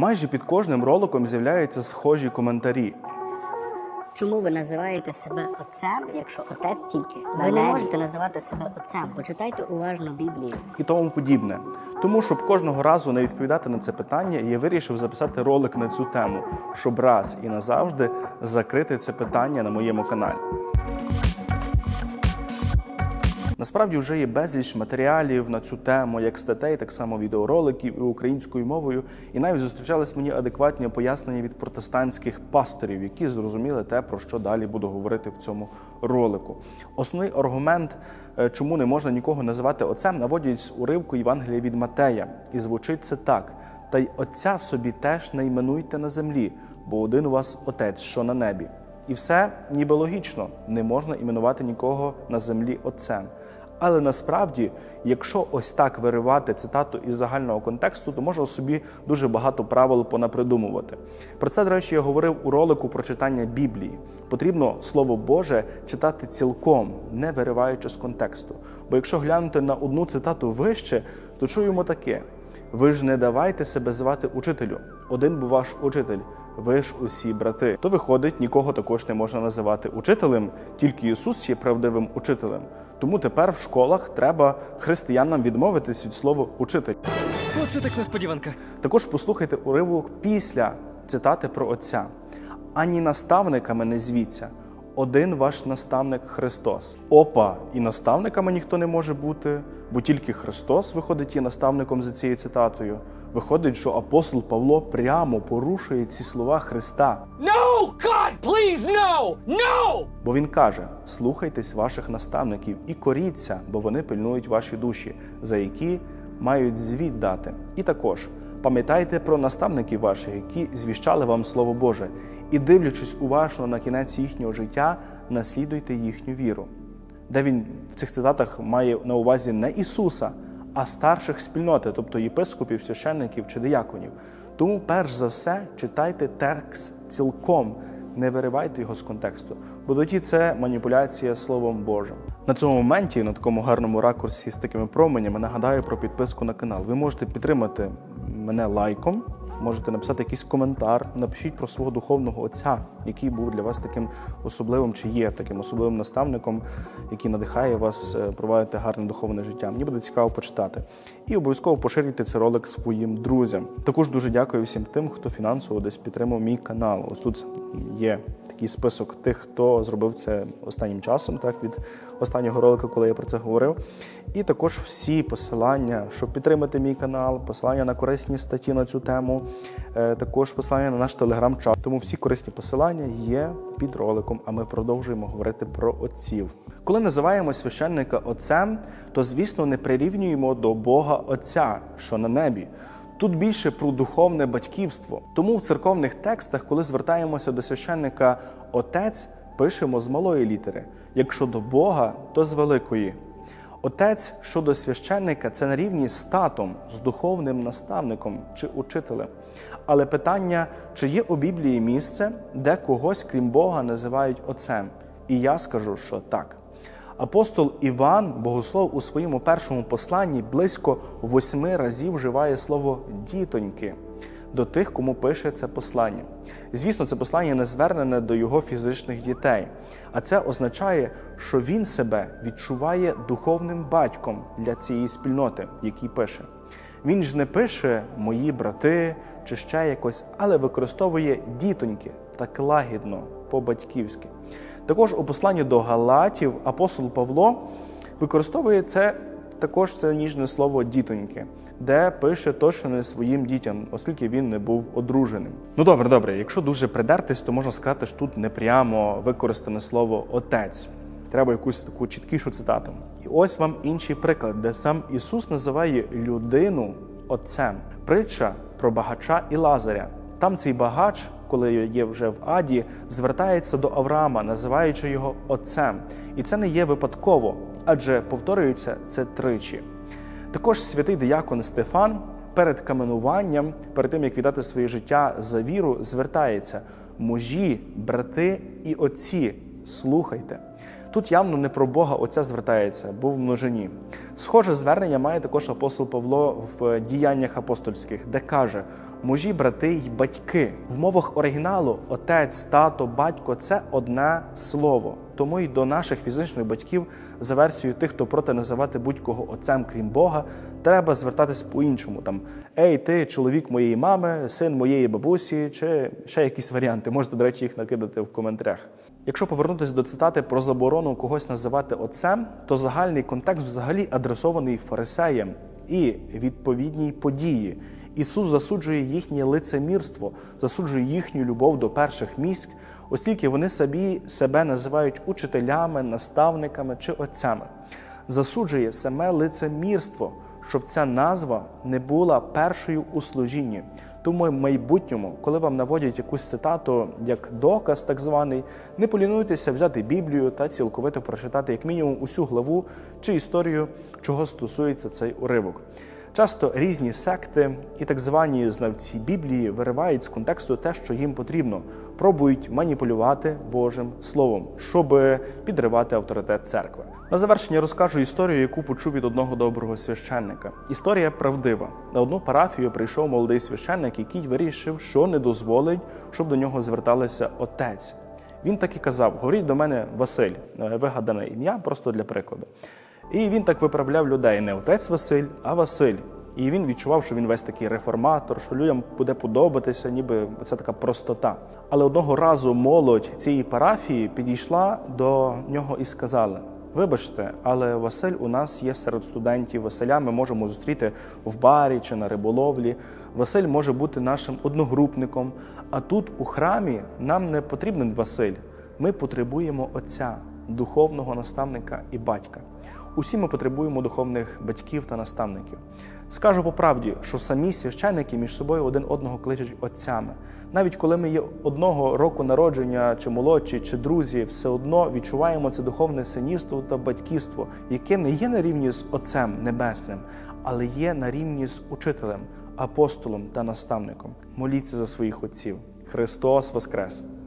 Майже під кожним роликом з'являються схожі коментарі. Чому ви називаєте себе отцем, якщо отець тільки? Ви не можете називати себе отцем. Почитайте уважно Біблію. і тому подібне. Тому, щоб кожного разу не відповідати на це питання, я вирішив записати ролик на цю тему, щоб раз і назавжди закрити це питання на моєму каналі. Насправді вже є безліч матеріалів на цю тему, як статей, так само відеороликів і українською мовою. І навіть зустрічались мені адекватні пояснення від протестантських пасторів, які зрозуміли те, про що далі буду говорити в цьому ролику. Основний аргумент, е, чому не можна нікого називати отцем, наводять уривку Євангелія від Матея. І звучить це так: та й отця собі теж не іменуйте на землі, бо один у вас отець, що на небі. І все ніби логічно, не можна іменувати нікого на землі отцем. Але насправді, якщо ось так виривати цитату із загального контексту, то можна собі дуже багато правил понапридумувати. Про це, до речі, я говорив у ролику про читання Біблії. Потрібно Слово Боже читати цілком, не вириваючи з контексту. Бо якщо глянути на одну цитату вище, то чуємо таке: ви ж не давайте себе звати учителю. Один був ваш учитель. Ви ж усі брати. То виходить, нікого також не можна називати учителем, тільки Ісус є правдивим учителем. Тому тепер в школах треба християнам відмовитись від слова учитель. Оце так несподіванка. Також послухайте уривок після цитати про Отця. Ані наставниками не звіться. Один ваш наставник Христос. Опа, і наставниками ніхто не може бути, бо тільки Христос виходить є наставником за цією цитатою. Виходить, що апостол Павло прямо порушує ці слова Христа. No! God, please, no! Бо він каже: слухайтесь ваших наставників і коріться, бо вони пильнують ваші душі, за які мають звіт дати. І також пам'ятайте про наставників ваших, які звіщали вам Слово Боже, і дивлячись уважно на кінець їхнього життя, наслідуйте їхню віру. Де він в цих цитатах має на увазі не Ісуса, а старших спільноти, тобто єпископів, священників чи дияконів. Тому, перш за все, читайте текст цілком, не виривайте його з контексту, бо тоді це маніпуляція Словом Божим. На цьому моменті, на такому гарному ракурсі з такими променями, нагадаю про підписку на канал. Ви можете підтримати мене лайком, можете написати якийсь коментар, напишіть про свого духовного отця, який був для вас таким особливим, чи є таким особливим наставником, який надихає вас е, провадити гарне духовне життя. Мені буде цікаво почитати. І обов'язково поширюйте цей ролик своїм друзям. Також дуже дякую всім тим, хто фінансово десь підтримав мій канал. Ось тут є такий список тих, хто зробив це останнім часом, так від останнього ролика, коли я про це говорив. І також всі посилання, щоб підтримати мій канал, посилання на корисні статті на цю тему, е, також посилання на наш телеграм-чат. Тому всі корисні посилання є під роликом, а ми продовжуємо говорити про отців. Коли називаємо священника отцем, то звісно не прирівнюємо до Бога Отця, що на небі. Тут більше про духовне батьківство. Тому в церковних текстах, коли звертаємося до священника Отець, пишемо з малої літери. Якщо до Бога, то з великої. Отець щодо священника це на рівні з татом, з духовним наставником чи учителем. Але питання, чи є у Біблії місце, де когось, крім Бога, називають отцем? І я скажу, що так. Апостол Іван, богослов у своєму першому посланні близько восьми разів вживає слово дітоньки до тих, кому пише це послання. Звісно, це послання не звернене до його фізичних дітей, а це означає, що він себе відчуває духовним батьком для цієї спільноти, який пише. Він ж не пише мої брати чи ще якось, але використовує дітоньки так лагідно, по-батьківськи. Також у посланні до Галатів апостол Павло використовує це також це ніжне слово дітоньки, де пише точно не своїм дітям, оскільки він не був одруженим. Ну добре, добре, якщо дуже придертись, то можна сказати, що тут не прямо використане слово отець. Треба якусь таку чіткішу цитату. І ось вам інший приклад, де сам Ісус називає людину отцем. Притча про багача і Лазаря. Там цей багач, коли є вже в аді, звертається до Авраама, називаючи його отцем. І це не є випадково, адже повторюється це тричі. Також святий диякон Стефан перед каменуванням, перед тим як віддати своє життя за віру, звертається: мужі, брати і отці, слухайте. Тут явно не про Бога Отця звертається, бо в множині. Схоже звернення має також апостол Павло в діяннях апостольських, де каже: мужі, брати й батьки. В мовах оригіналу отець, тато, батько це одне слово. Тому й до наших фізичних батьків, за версією тих, хто проти називати будь-кого отцем, крім Бога, треба звертатись по-іншому. Там Ей, ти, чоловік моєї мами, син моєї бабусі, чи ще якісь варіанти. Можете, до речі, їх накидати в коментарях. Якщо повернутися до цитати про заборону когось називати отцем, то загальний контекст взагалі адресований фарисеям і відповідній події. Ісус засуджує їхнє лицемірство, засуджує їхню любов до перших місць, оскільки вони собі себе називають учителями, наставниками чи отцями. Засуджує саме лицемірство, щоб ця назва не була першою у служінні. Тому в майбутньому, коли вам наводять якусь цитату як доказ, так званий, не полінуйтеся взяти Біблію та цілковито прочитати як мінімум усю главу чи історію, чого стосується цей уривок. Часто різні секти і так звані знавці Біблії виривають з контексту те, що їм потрібно, пробують маніпулювати Божим Словом, щоб підривати авторитет церкви. На завершення розкажу історію, яку почув від одного доброго священника. Історія правдива. На одну парафію прийшов молодий священник, який вирішив, що не дозволить, щоб до нього зверталися отець. Він так і казав: говоріть до мене Василь, е, вигадане ім'я, просто для прикладу. І він так виправляв людей не отець Василь, а Василь. І він відчував, що він весь такий реформатор, що людям буде подобатися, ніби це така простота. Але одного разу молодь цієї парафії підійшла до нього і сказала: Вибачте, але Василь у нас є серед студентів. Василя ми можемо зустріти в барі чи на риболовлі. Василь може бути нашим одногрупником. А тут у храмі нам не потрібен Василь. Ми потребуємо отця, духовного наставника і батька. Усі ми потребуємо духовних батьків та наставників. Скажу по правді, що самі священники між собою один одного кличуть отцями. Навіть коли ми є одного року народження, чи молодші, чи друзі, все одно відчуваємо це духовне синівство та батьківство, яке не є на рівні з Отцем Небесним, але є на рівні з учителем, апостолом та наставником. Моліться за своїх отців. Христос Воскрес!